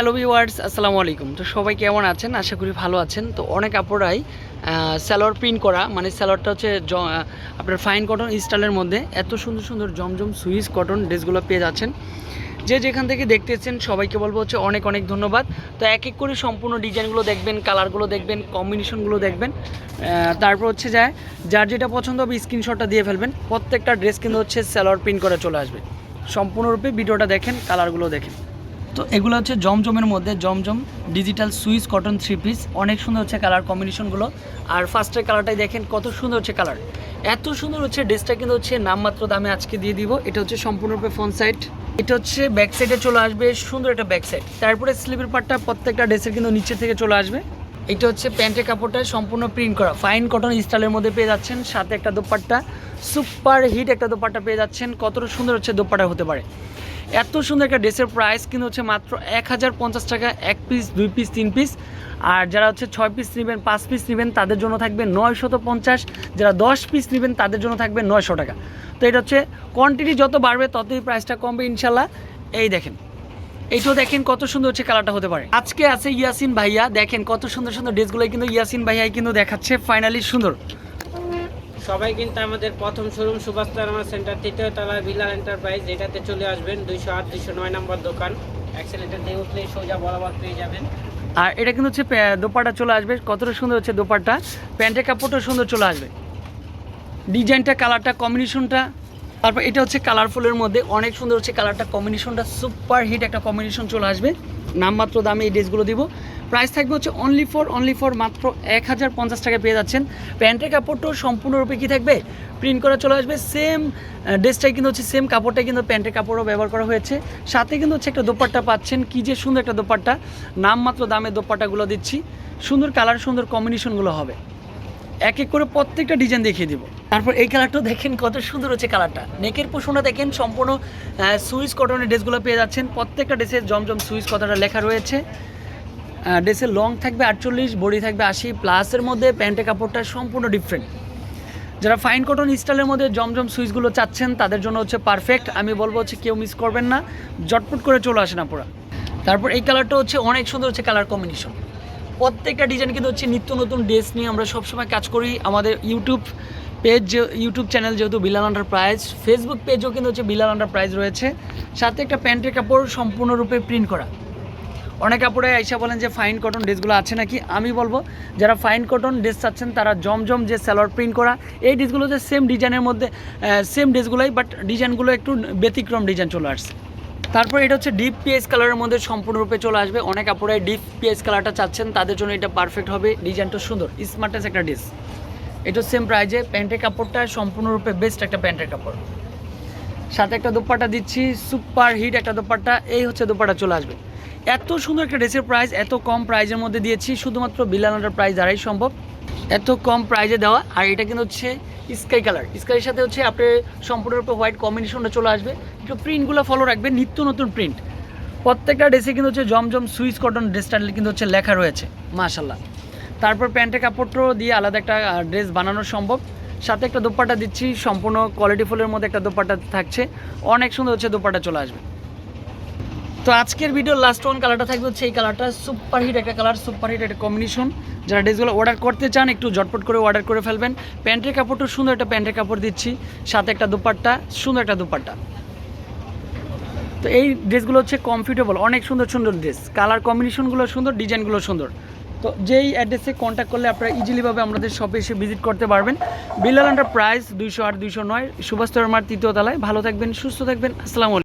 Hello viewers আসসালামু আলাইকুম। তো সবাই কেমন আছেন? আশা করি ভালো আছেন। তো অনেক আপুরাই স্যালোয়ার প্রিন্ট করা মানে স্যালোয়ারটা হচ্ছে আপনার ফাইন কটন স্টাইলের মধ্যে এত সুন্দর সুন্দর জমজম সুইস কটন ড্রেসগুলো পেয়ে যাচ্ছেন। যে যেখান থেকে দেখতেছেন, সবাইকে বলব হচ্ছে অনেক অনেক ধন্যবাদ। তো এক এক করে সম্পূর্ণ ডিজাইনগুলো দেখবেন কালারগুলো দেখবেন কম্বিনেশনগুলো দেখবেন। তারপর হচ্ছে যায়, যার যেটা পছন্দ হবে স্ক্রিনশটটা দিয়ে ফেলবেন। প্রত্যেকটা ড্রেস কিন্তু হচ্ছে স্যালোয়ার প্রিন্ট করে চলে আসবে। সম্পূর্ণরূপে ভিডিওটা দেখেন কালারগুলো দেখেন। তো এগুলো হচ্ছে জমজমের মধ্যে Zamzam digital Swiss cotton three piece অনেক সুন্দর হচ্ছে কালার কম্বিনেশনগুলো আর ফার্স্টের কালারটাই দেখেন, কত সুন্দর হচ্ছে কালার এত সুন্দর হচ্ছে ড্রেসটা কিন্তু হচ্ছে নামমাত্র দামে আজকে দিয়ে দিব। এটা হচ্ছে সম্পূর্ণরূপে ফোন সাইড এটা হচ্ছে ব্যাক সাইডে চলে আসবে, সুন্দর একটা ব্যাক সাইড তারপরে স্লিপের পার্টটা প্রত্যেকটা ড্রেসের কিন্তু নিচে থেকে চলে আসবে। এটা হচ্ছে প্যান্টের কাপড়টা সম্পূর্ণ প্রিন্ট করা। ফাইন কটন স্টাইলের মধ্যে পেয়ে যাচ্ছেন। সাথে একটা দোপাট্টা। সুপার হিট একটা দোপাট্টা পেয়ে যাচ্ছেন। কতটা সুন্দর হচ্ছে দোপাট্টা হতে পারে। এত সুন্দর একটা ড্রেসের প্রাইস কিন্তু হচ্ছে মাত্র এক হাজার পঞ্চাশ টাকা, এক পিস দুই পিস তিন পিস আর যারা হচ্ছে ছয় পিস নেবেন, পাঁচ পিস নেবেন, তাদের জন্য থাকবে নয়শত পঞ্চাশ। যারা দশ পিস নেবেন, তাদের জন্য থাকবে নয়শো টাকা। তো এটা হচ্ছে কোয়ান্টিটি যত বাড়বে, ততই প্রাইসটা কমবে ইনশাল্লাহ এই দেখেন, এইটাও দেখেন কত সুন্দর হচ্ছে কালারটা হতে পারে। আজকে আছে ইয়াসিন ভাইয়া। দেখেন কত সুন্দর সুন্দর ড্রেসগুলো কিন্তু ইয়াসিন ভাইয়াই কিন্তু দেখাচ্ছে। ফাইনালি সুন্দর। সবাই কিন্তু আমাদের প্রথম শোরুম সুভাষ তারমা সেন্টার, তৃতীয় তলায় বিলাল এন্টারপ্রাইজ এটাতে চলে আসবেন দুইশো আট, দুইশো নয় নম্বর দোকান। অ্যাক্সেলেটার দিয়ে উঠলেই সোজা বরাবর পেয়ে যাবেন। আর এটা কিন্তু হচ্ছে দোপাট্টা চলে আসবে। কতটা সুন্দর হচ্ছে দোপাট্টা। প্যান্টের কাপড়টা সুন্দর চলে আসবে। ডিজাইনটা, কালারটা কম্বিনেশনটা তারপর এটা হচ্ছে কালারফুলের মধ্যে। অনেক সুন্দর হচ্ছে কালারটা কম্বিনেশনটা সুপার হিট একটা কম্বিনেশন চলে আসবে। নামমাত্র দামে এই ড্রেসগুলো দিব। প্রাইস থাকবে হচ্ছে অনলি ফর অনলি ফর মাত্র এক হাজার পঞ্চাশ টাকা পেয়ে যাচ্ছেন। প্যান্টের কাপড়টাও সম্পূর্ণরূপে কী থাকবে? প্রিন্ট করা চলে আসবে। সেম ড্রেসটাই কিন্তু হচ্ছে সেম কাপড়টাই কিন্তু প্যান্টের কাপড়ও ব্যবহার করা হয়েছে। সাথে কিন্তু হচ্ছে একটা দোপাট্টা পাচ্ছেন। কী যে সুন্দর একটা দোপাট্টা। নামমাত্র দামে দোপাট্টাগুলো দিচ্ছি। সুন্দর কালার সুন্দর কম্বিনেশনগুলো হবে। এক এক করে প্রত্যেকটা ডিজাইন দেখিয়ে দিব। তারপর এই কালারটা দেখেন কত সুন্দর হচ্ছে কালারটা নেকের পোষণটা দেখেন, সম্পূর্ণ সুইস কটনের ড্রেসগুলো পেয়ে যাচ্ছেন। প্রত্যেকটা ড্রেসের জমজম সুইস কথাটা লেখা রয়েছে। ড্রেসের লং থাকবে আটচল্লিশ, বডি থাকবে আশি প্লাসের মধ্যে প্যান্টের কাপড়টা সম্পূর্ণ ডিফারেন্ট যারা ফাইন কটন স্টাইলের মধ্যে জমজম সুইচগুলো চাচ্ছেন, তাদের জন্য হচ্ছে পারফেক্ট আমি বলব হচ্ছে কেউ মিস করবেন না জটপট করে চলে আসেন আপুরা। তারপর এই কালারটা হচ্ছে অনেক সুন্দর হচ্ছে কালার কম্বিনেশন প্রত্যেকটা ডিজাইন কিন্তু হচ্ছে নিত্য নতুন ড্রেস নিয়ে আমরা সবসময় কাজ করি। আমাদের ইউটিউব পেজ ইউটিউব চ্যানেল যেহেতু বিলাল আন্ডার প্রাইজ ফেসবুক পেজও কিন্তু হচ্ছে বিলাল আন্ডার প্রাইজ রয়েছে। সাথে একটা প্যান্টের কাপড় সম্পূর্ণরূপে প্রিন্ট করা। অনেক কাপড়ে আইসা বলেন যে ফাইন কটন ড্রেসগুলো আছে নাকি? আমি বলব, যারা ফাইন কটন ড্রেস চাচ্ছেন, তারা জমজম যে সালোয়ার প্রিন্ট করা, এই ড্রেসগুলোতে সেম ডিজাইনের মধ্যে সেম ড্রেসগুলোই বাট ডিজাইনগুলো একটু ব্যতিক্রম ডিজাইন চলে আসছে। তারপর এটা হচ্ছে ডিপ পিএস কালারের মধ্যে সম্পূর্ণরূপে চলে আসবে। অনেক কাপড়ে ডিপ পিএস কালারটা চাচ্ছেন, তাদের জন্য এটা পারফেক্ট হবে ডিজাইনটা সুন্দর স্মার্টেস একটা ড্রেস এটা সেম প্রাইজে প্যান্টের কাপড়টা, সম্পূর্ণরূপে বেস্ট একটা প্যান্টের কাপড়। সাথে একটা দোপাট্টা দিচ্ছি সুপার হিট একটা দোপাট্টা, এই হচ্ছে দোপাট্টা চলে আসবে। এত সুন্দর একটা ড্রেসের প্রাইস এত কম প্রাইজের মধ্যে দিয়েছি, শুধুমাত্র বিলানোটার প্রাইস দ্বারাই সম্ভব। এত কম প্রাইজে দেওয়া, আর এটা কিন্তু হচ্ছে স্কাই কালার স্কাইয়ের সাথে হচ্ছে আপনার সম্পূর্ণরূপে হোয়াইট কম্বিনেশনটা চলে আসবে। একটু প্রিন্টগুলো ফলো রাখবেন, নিত্য নতুন প্রিন্ট প্রত্যেকটা ড্রেসে কিন্তু হচ্ছে জমজম সুইস কটন ড্রেসটা কিন্তু হচ্ছে লেখা রয়েছে মাশাল্লাহ তারপর প্যান্টের কাপড়টাও দিয়ে আলাদা একটা ড্রেস বানানো সম্ভব। সাথে একটা দোপাট্টা দিচ্ছি, সম্পূর্ণ কোয়ালিটি ফুলের মধ্যে একটা দোপাট্টা থাকছে। অনেক সুন্দর হচ্ছে দোপাট্টা চলে আসবে। তো আজকের ভিডিওর লাস্ট ওয়ান কালারটা থাকবে হচ্ছে এই কালারটা সুপার হিট একটা কালার সুপার হিট একটা কম্বিনেশন যারা ড্রেসগুলো অর্ডার করতে চান, একটু ঝটপট করে অর্ডার করে ফেলবেন। প্যান্টের কাপড়টা সুন্দর একটা প্যান্টের কাপড় দিচ্ছি। সাথে একটা দুপাট্টা, সুন্দর একটা দুপাট্টা। তো এই ড্রেসগুলো হচ্ছে কমফর্টেবল অনেক সুন্দর সুন্দর ড্রেস কালার কম্বিনেশনগুলো সুন্দর ডিজাইনগুলো সুন্দর। তো যেই অ্যাড্রেসে কন্ট্যাক্ট করলে আপনারা ইজিলিভাবে আমাদের শপে এসে ভিজিট করতে পারবেন। বিলাল আন্ডার প্রাইস দুইশো আট, দুইশো নয় সুভাষ তৃতীয় তলায়। ভালো থাকবেন, সুস্থ থাকবেন। আসসালামু